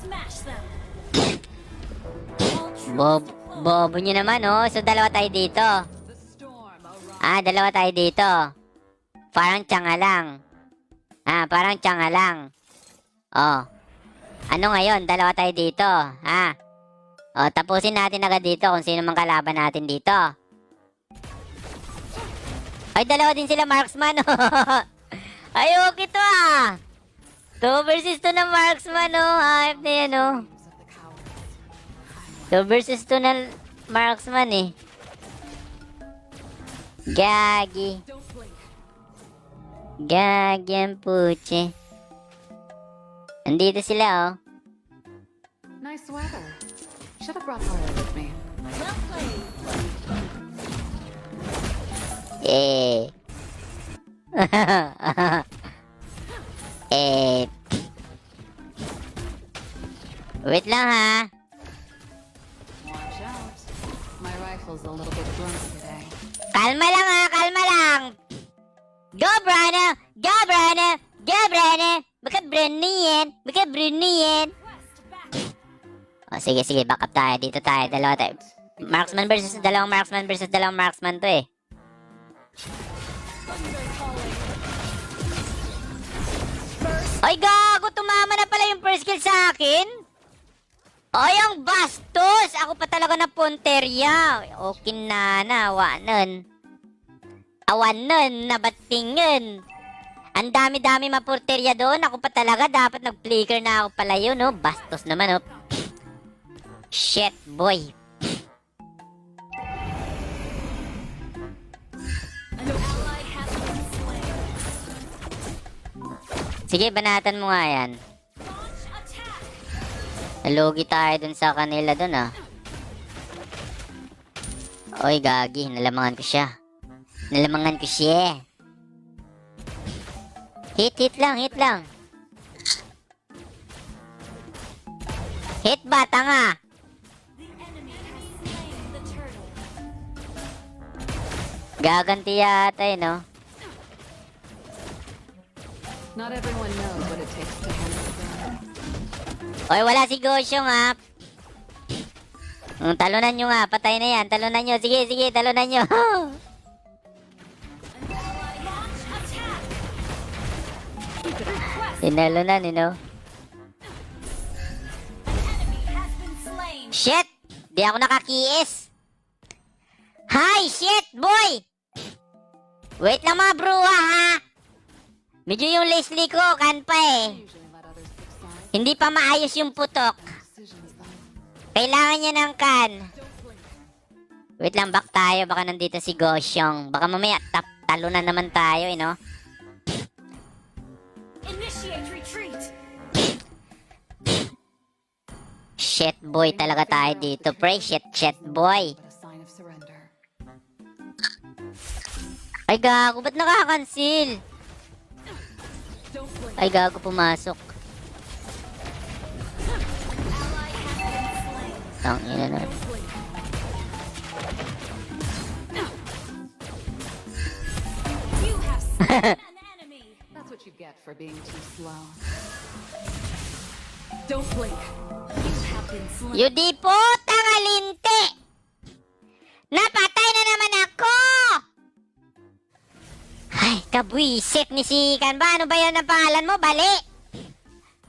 Smash them. Bob, bobo nyo naman, oh. So, dalawa tayo dito. Ah, dalawa tayo dito. Parang tiyanga lang. Ah, parang tiyanga lang. Oh. Ano ngayon? Dalawa tayo dito. Ha? Oh, tapusin natin agad dito kung sino mang kalaban natin dito. Ay, dalawa din sila marksman. Ay, okay to ah. 2 versus 2 na marksman, oh. Ayop na yan, oh. 2 versus 2 na marksman, eh. Gagi. Gagi ang putse. Andito sila, oh. Nice weather. Should have brought Harley with me. Well played. Eh. Eh. Wait lang, ha. Kalma lang, ha. Kalma lang. Go, Brana. Go, Brana. Go, Brana. Baka Bruni yan. Baka Bruni yan. Oh, sige, sige. Back up tayo. Dito tayo. Dalawa tayo. Marksman versus dalawang marksman versus dalawang marksman to eh. Ay, gago! Tumama na pala yung first kill sa akin! Ay, ang bastos! Ako pa talaga na punterya. Okay na na, awanan. Awanan, nabatingin. Ang dami-dami mapurterya doon. Ako pa talaga, dapat nag-flicker na ako pala yun, no? Bastos naman, oh. Shit, boy. Sige, banatan mo nga yan. Nalugi tayo dun sa kanila dun ah. Oy, gagi. Nalamangan ko siya. Nalamangan ko siya. Hit, hit lang, hit lang. Hit ba, tanga? Gaganti yata eh, no? Not everyone knows what it takes to handle a gun. Oy, wala si Gosyong ha. Mm, talunan nyo nga, patay na yan. Talunan nyo. Sige, sige, talunan nyo. Tinalunan, you know? Shit! Di ako nakakiis. Hi! Shit, boy! Wait lang mga bro ha! Medyo yung Leslie ko, kan pa eh. Hindi pa maayos yung putok. Kailangan niya ng kan. Wait lang, back tayo. Baka nandito si Gosyong. Baka mamaya tap talo na naman tayo, eh, no? Shit, boy talaga tayo dito, pre. Shit, shit, boy. Ay, gago. Ba't nakakancel? Ay, gago, pumasok. Slain. Tangina na. That's what you get for being too slow. Don't blink. You have been slain. You di po, tangalinte! Ay, kabwisit ni si Kanba. Ano ba yan ang pangalan mo? Bali!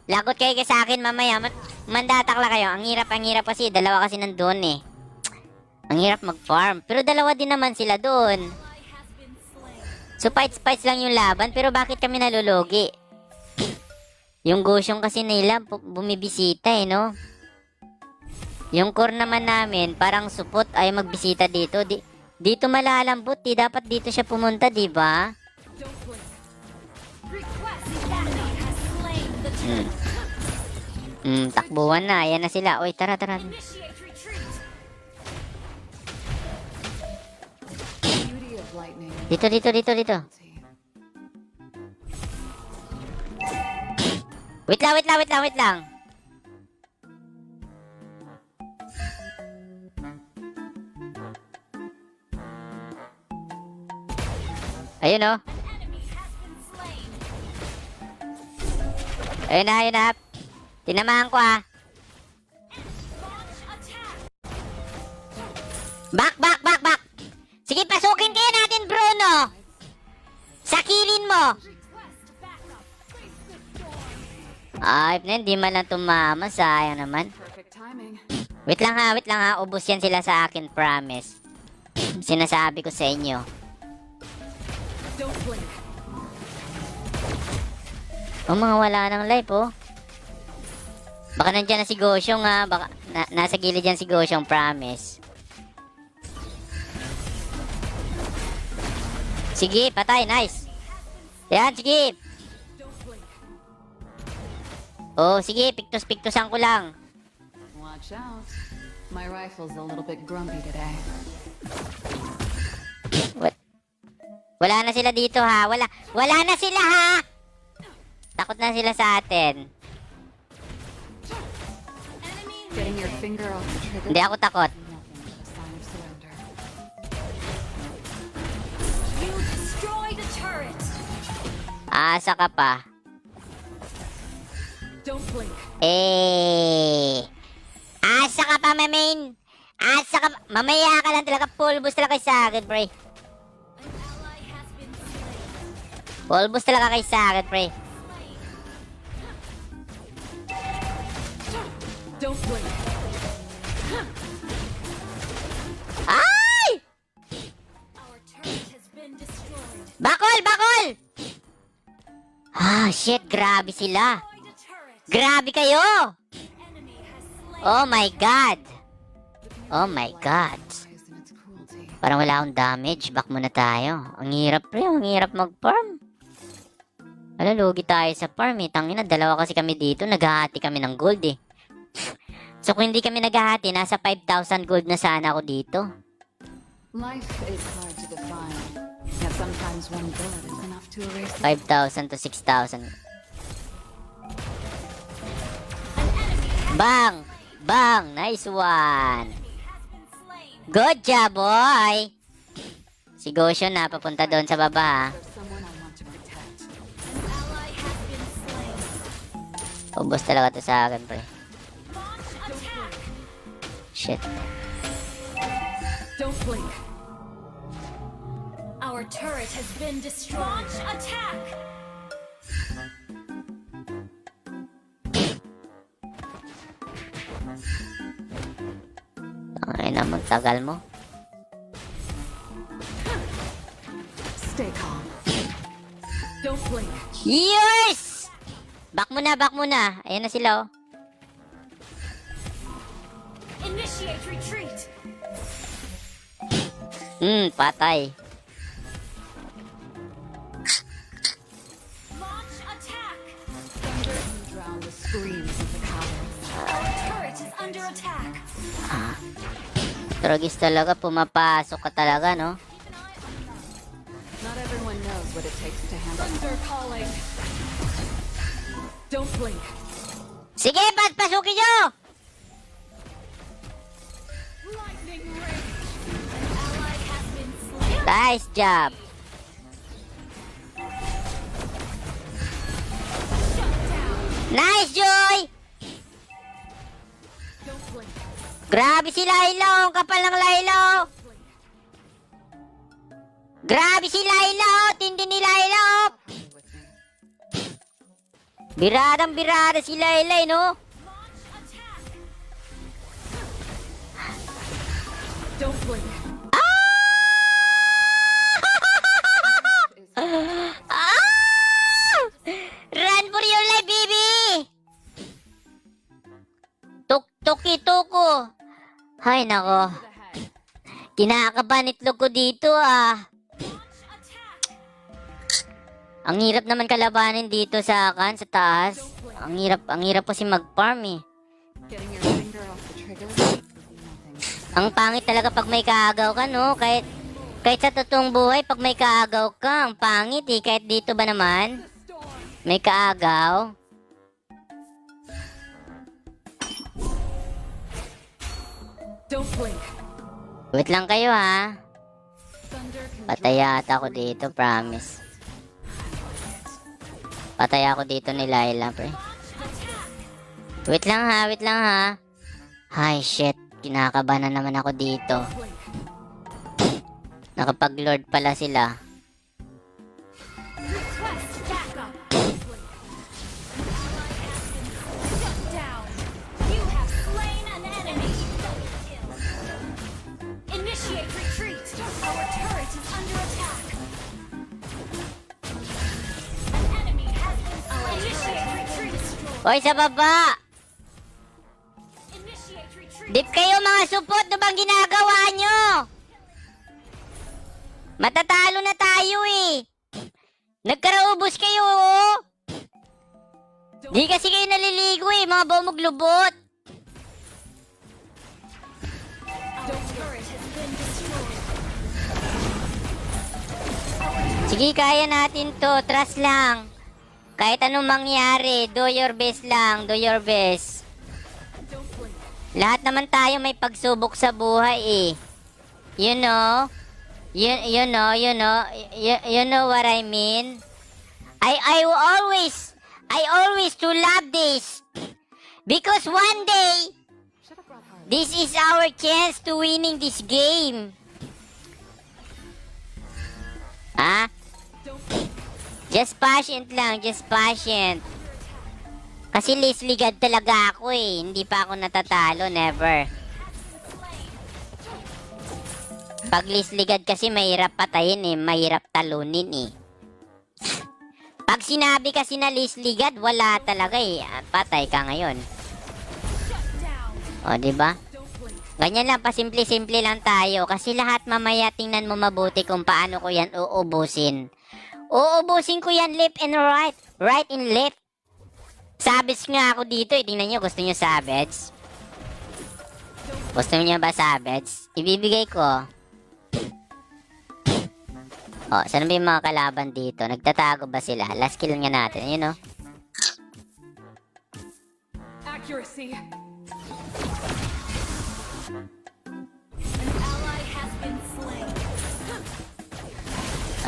Lagot kayo ka sa akin mamaya. Man mandatakla kayo. Ang hirap, ang hirap kasi. Dalawa kasi nandun eh. Ang hirap mag-farm. Pero dalawa din naman sila doon. So, fights-fights lang yung laban. Pero bakit kami nalulugi? Yung gosyong kasi nila, bu- bumibisita eh, no? Yung core naman namin, parang supot ay magbisita dito. Di, dito malalambot, di dapat dito siya pumunta, di ba? Turtle. Hmm, takbuhan na. Ayan na sila. Oy, tara, tara. Dito, dito, dito, dito. Wait lang, wait lang, wait lang, wait lang. Ayun oh. Ayun na, ayun na. Tinamahan ko ah. Back, back, back, back. Sige, pasukin kaya natin, Bruno. Sakilin mo. Ay, na, hindi man lang tumama. Sayang naman. Wait lang ha, wait lang ha. Ubus yan sila sa akin, promise. Sinasabi ko sa inyo. Don't blink. Oh, mga wala ng life, oh. Baka nandyan na si Gosyong, ha. Baka, na, nasa gilid yan si Gosyong, promise. Sige, patay, nice. Yan, sige. Oh, sige, piktos-piktosan ko lang. Watch out. My rifle's a little bit grumpy today. What? Wala na sila dito, ha. Wala, wala na sila, ha. Takot na sila sa atin. Hindi ako takot. Asa ka pa. Eh. Asa ka pa, main. Asa ka pa. Mamaya ka lang talaga. Pulbos talaga kayo sa akin, pre. Slain. Pulbos talaga kayo sa akin, pre. Don't blink. Ay! Bakol, bakol! Ah, shit. Grabe sila. Grabe kayo! Oh my God! Oh my God. Parang wala akong damage. Back muna tayo. Ang hirap, pre. Ang hirap mag-farm. Wala, lugi tayo sa farm eh. Tangina, dalawa kasi kami dito. Naghahati kami ng gold eh. So kung hindi kami naghahati, nasa 5,000 gold na sana ako dito. Life is hard to define. Yet sometimes one bullet is enough to erase it. 5,000 to 6,000. An enemy Bang! Bang! Nice one! Good job, boy! Si Gosyo na, papunta doon sa baba. Ubos talaga to sa akin, pre. Shit. Don't blink. Our turret has been destroyed. Launch attack. Ay na, magtagal mo. Stay calm. Don't blink. Yes! Back muna, back muna. Ayan na sila, oh. Under attack. Trogis talaga, pumapasok ka talaga, no? Not everyone knows what it takes to handle. Thunder calling. Don't blink. Sige, ba't pasukin nyo? Nice job. Nice, Joy! Grabe si Laila, ang kapal ng Laila. oh. Grabe si Laila, oh. tindi ni oh. Me. Biradang birada si Laila, eh, no? Don't blink. Tuk-tuki tuko. Hay nako. Kinakabahan itlog ko dito ah. Ang hirap naman kalabanin dito sa kan sa taas. Ang hirap, ang hirap kasi mag-farm eh. Ang pangit talaga pag may kaagaw ka, no? Kahit, kahit sa totoong buhay, pag may kaagaw ka, ang pangit eh. Kahit dito ba naman, may kaagaw. Don't blink. Wait lang kayo ha. Patay yata ako dito, promise. Patay ako dito ni Laila, pre. Wait lang ha, wait lang ha. Hi, shit. Kinakabahan na naman ako dito. Nakapag-lord pala sila. Hoy, sa baba! Dip kayo mga supot, ano bang ginagawa nyo? Matatalo na tayo eh. Nagkaraubos kayo oh. Di kasi kayo naliligo eh, mga bomog lubot. Sige, kaya natin to. Trust lang. Kahit anong mangyari, do your best lang. Do your best. Lahat naman tayo may pagsubok sa buhay eh. You know? You, you know, you know, you, you know what I mean? I, I always, I always to love this. Because one day. This is our chance to winning this game. Ha? Just patient lang, just patient. Kasi Leslie God talaga ako eh. Hindi pa ako natatalo, never. Pag Leslie God kasi mahirap patayin eh, mahirap talunin eh. Pag sinabi kasi na Leslie God, wala talaga eh. Ah, Patay ka ngayon. O, di ba? Ganyan lang, pasimple-simple lang tayo. Kasi lahat mamaya tingnan mo mabuti kung paano ko yan uubusin. Uubusin ko yan left and right. Right and left. Savage nga ako dito. Eh. Tingnan nyo, gusto nyo savage? Gusto nyo ba savage? Ibibigay ko. O, saan ba yung mga kalaban dito? Nagtatago ba sila? Last kill nga natin. Yun o. Accuracy.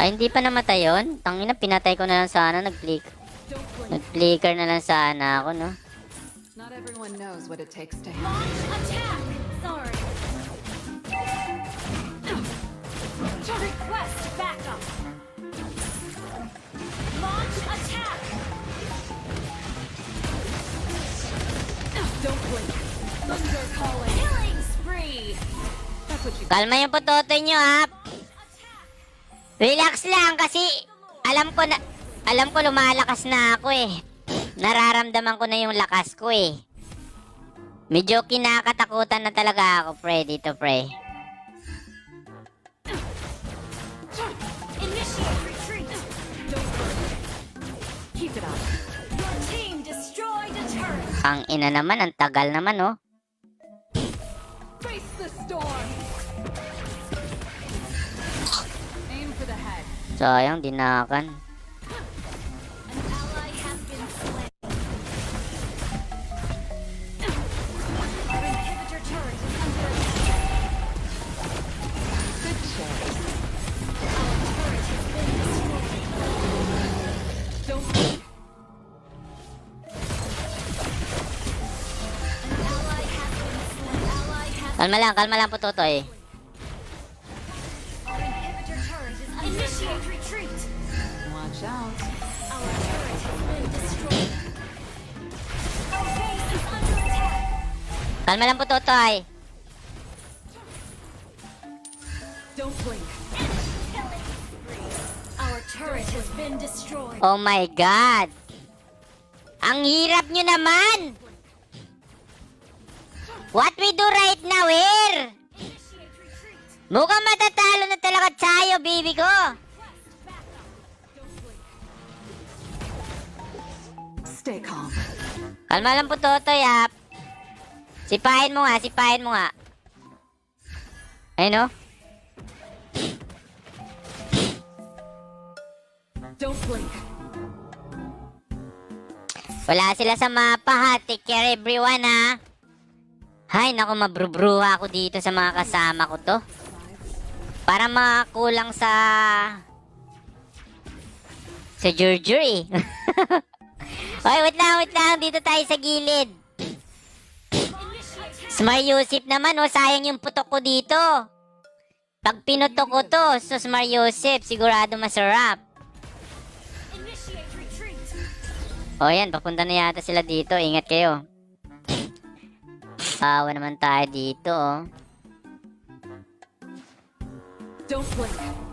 Ay, hindi pa namatay yun? Tangina, pinatay ko na lang sana. Blink. Nag-flicker na lang sana ako, no? Not everyone knows what it takes to Launch attack. Sorry. Request backup. Launch attack. Don't blink. Thunder calling. Killing spree. That's what you Kalma yung putotoy nyo, ha? Relax lang kasi alam ko na alam ko lumalakas na ako eh. Nararamdaman ko na yung lakas ko eh. Medyo kinakatakutan na talaga ako, pre, dito, pre. Ang ina naman, ang tagal naman, oh. Face the storm. Ally has Kalma lang, kalma lang, putotoy. Our turret has been destroyed. Oh my God! Ang hirap nyo naman! What we do right now here? Mukhang matatalo na talaga tayo, baby ko. Stay calm. Kalma lang po, Totoy, ha? Sipahin mo nga, sipahin mo nga. Ayun, oh. Don't blink. Wala sila sa mapa, ha? Take care, everyone, ha? Hay, naku, mabrubruha ako dito sa mga kasama ko to. Para makakulang sa... Sa Jurjur, eh. Oy, wait lang, wait lang. Dito tayo sa gilid. Smart Yusip naman, oh. Sayang yung putok ko dito. Pag pinuto ko to, sus Mariosep, sigurado masarap. O yan, papunta na yata sila dito. Ingat kayo. Awa naman tayo dito, oh. Don't blink.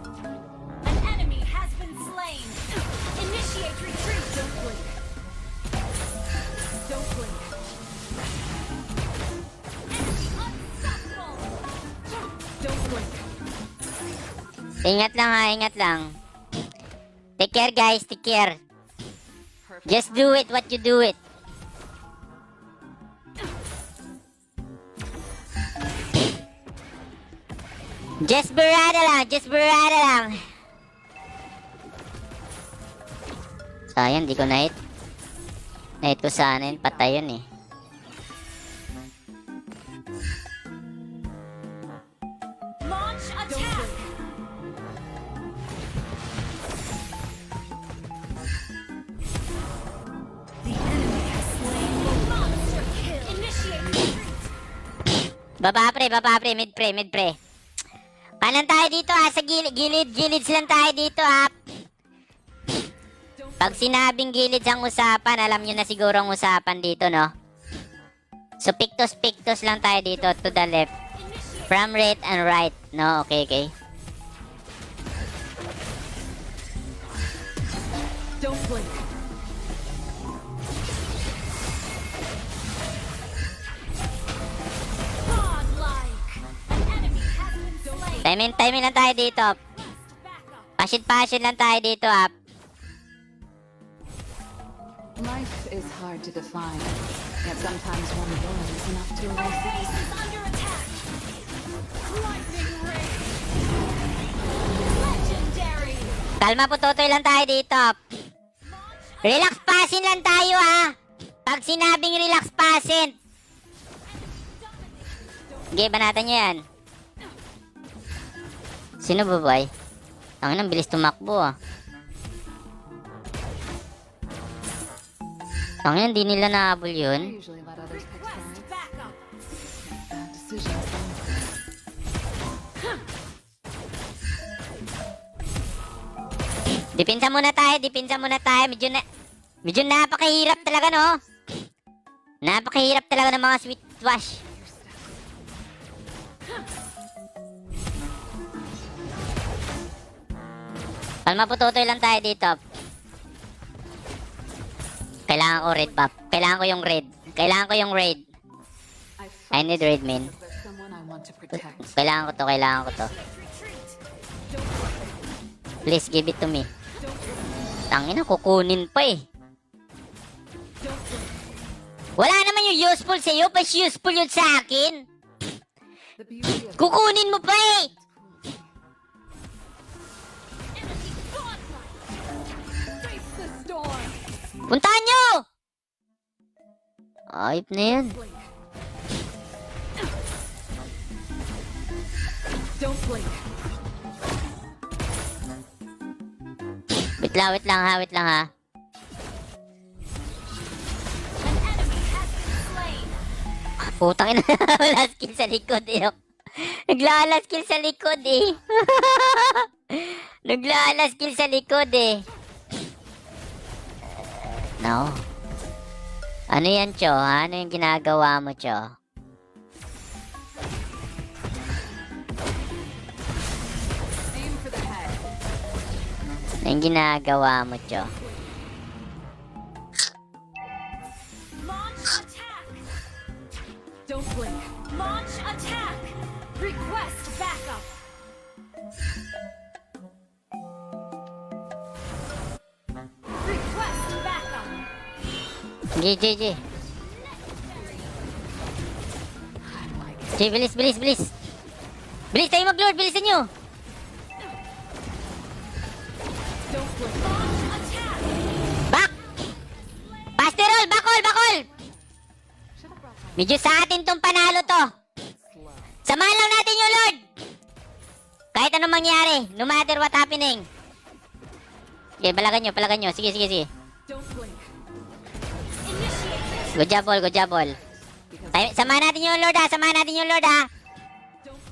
Ingat lang ha, ingat lang. Take care guys, take care. Just do it what you do it. Just berada lang, just berada lang. Sayang, di ko na-hit. Na-hit ko sana yun, patay yun eh. Baba pre, baba pre, mid pre, mid pre. Kanan tayo dito ha, sa gilid, gilid, gilid lang tayo dito ha. Pag sinabing gilid ang usapan, alam nyo na siguro ang usapan dito, no? So, pictos-pictos lang tayo dito to the left. From right and right. No, okay, okay. Don't blink. Timing, timing lang tayo dito. Back up. Pasit-pasit lang tayo dito, ha. Life is hard to define. Yet sometimes one bullet is enough to erase it. is under attack. Lightning ray. Legendary. Kalma po, totoy lang tayo dito. Relax pasin lang tayo, ha. Pag sinabing relax pasin. Okay, banatan nyo yan. Sino ba, boy? Ang nang bilis tumakbo, ah. Ang hindi nila nahabol yun. Dipinsa muna tayo, dipinsa muna tayo. Medyo na... Medyo napakahirap talaga, no? Napakahirap talaga ng mga sweet wash. Kalma po, tutoy lang tayo dito. Kailangan ko red buff. Kailangan ko yung red. Kailangan ko yung raid. I need red, protect. Kailangan ko to, kailangan ko to. Please, give it to me. Tangina, kukunin pa eh. Wala naman yung useful sa'yo, pas useful yun sa akin. Kukunin mo pa eh. Puntahan nyo! Ayop na yan. Wait lang, wait lang ha, wait lang ha. Putang ina, wala skill sa likod eh. Naglala skill sa likod eh. Naglala skill sa likod eh. No. Ano yan, Cho? Ano yung ginagawa mo, Cho? Ano yung ginagawa mo, Cho? Launch attack. Don't blink. Launch attack. Request G, G, bilis, bilis, bilis. Bilis tayo mag-lord, bilisan nyo. Back! Pasterol, bakol, bakol! Medyo sa atin tong panalo to. Samahan lang natin yung Lord! Kahit anong mangyari, no matter what happening. Sige, balagan nyo, balagan nyo. Sige, sige, sige. Good job, all, good job, Tay- Samahan natin yung Lord ha, samahan natin yung Lord ha.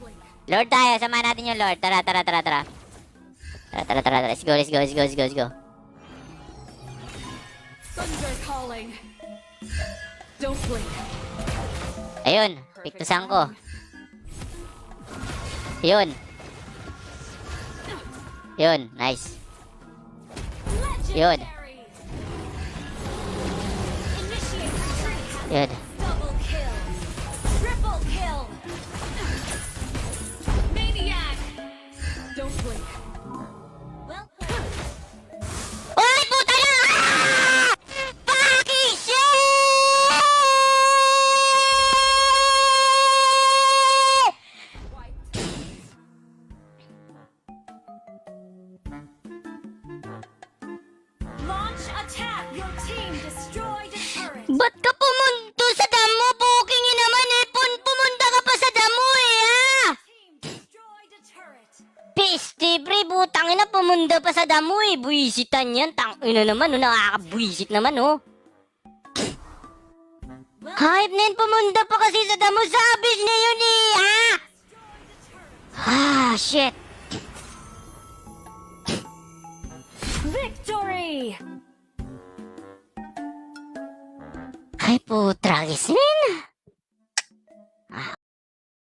blink. Lord tayo, samahan natin yung Lord. Tara, tara, tara, tara. Tara, tara, tara. Let's go, let's go, let's go, let's go, let's go. Ayun, piktusan ko. Yun. Yun, nice. Yun. Good. Sa damo eh. Buwisitan yan. Tang ina naman, oh, nakakabwisit naman, oh. Hype na yun, pumunta pa kasi sa damo. Sabis na yun eh, ha? Ah, shit. Victory. Ay, putragis, min.